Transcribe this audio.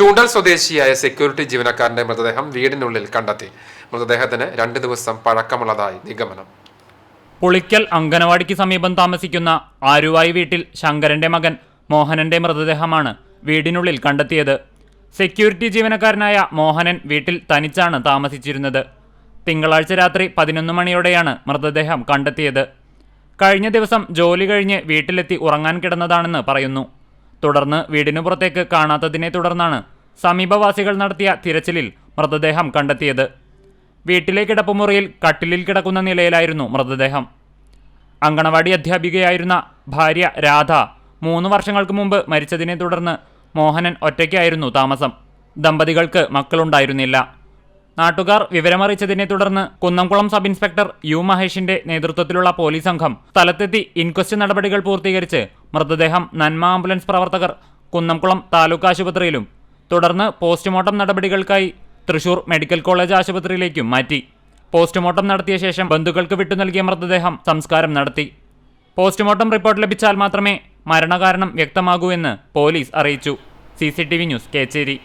ചൂണ്ടൽ സ്വദേശിയായ സെക്യൂരിറ്റി ജീവനക്കാരന്റെ മൃതദേഹം വീടിനുള്ളിൽ കണ്ടെത്തി. മൃതദേഹത്തിന് രണ്ട് ദിവസം പഴക്കമുള്ളതായി നിഗമനം. പുളിക്കൽ അങ്കനവാടിക്ക് സമീപം താമസിക്കുന്ന ആരുവായി വീട്ടിൽ ശങ്കരന്റെ മകൻ മോഹനന്റെ മൃതദേഹമാണ് വീടിനുള്ളിൽ കണ്ടെത്തിയത്. സെക്യൂരിറ്റി ജീവനക്കാരനായ മോഹനൻ വീട്ടിൽ തനിച്ചാണ് താമസിച്ചിരുന്നത്. തിങ്കളാഴ്ച രാത്രി പതിനൊന്ന് മണിയോടെയാണ് മൃതദേഹം കണ്ടെത്തിയത്. കഴിഞ്ഞ ദിവസം ജോലി കഴിഞ്ഞ് വീട്ടിലെത്തി ഉറങ്ങാൻ കിടന്നതാണെന്ന് പറയുന്നു. തുടർന്ന് വീടിനു പുറത്തേക്ക് കാണാത്തതിനെ തുടർന്നാണ് സമീപവാസികൾ നടത്തിയ തിരച്ചിലിൽ മൃതദേഹം കണ്ടെത്തിയത്. വീട്ടിലെ കിടപ്പുമുറിയിൽ കട്ടിലിൽ കിടക്കുന്ന നിലയിലായിരുന്നു മൃതദേഹം. അങ്കണവാടി അധ്യാപികയായിരുന്ന ഭാര്യ രാധ മൂന്ന് വർഷങ്ങൾക്ക് മുമ്പ് മരിച്ചതിനെ തുടർന്ന് മോഹനൻ ഒറ്റയ്ക്കായിരുന്നു താമസം. ദമ്പതികൾക്ക് മക്കളുണ്ടായിരുന്നില്ല. നാട്ടുകാർ വിവരമറിയിച്ചതിനെ തുടർന്ന് കുന്നംകുളം സബ് ഇൻസ്പെക്ടർ യു മഹേഷിന്റെ നേതൃത്വത്തിലുള്ള പോലീസ് സംഘം സ്ഥലത്തെത്തി ഇൻക്വസ്റ്റ് നടപടികൾ പൂർത്തീകരിച്ച് മൃതദേഹം നന്മ ആംബുലൻസ് പ്രവർത്തകർ കുന്നംകുളം താലൂക്ക് ആശുപത്രിയിലും തുടർന്ന് പോസ്റ്റ്മോർട്ടം നടപടികൾക്കായി തൃശൂർ മെഡിക്കൽ കോളേജ് ആശുപത്രിയിലേക്കും മാറ്റി. പോസ്റ്റ്മോർട്ടം നടത്തിയ ശേഷം ബന്ധുക്കൾക്ക് വിട്ടു നൽകിയ മൃതദേഹം സംസ്കാരം നടത്തി. പോസ്റ്റ്മോർട്ടം റിപ്പോർട്ട് ലഭിച്ചാൽ മാത്രമേ മരണകാരണം വ്യക്തമാകൂ എന്ന് പോലീസ് അറിയിച്ചു. C news Kechery.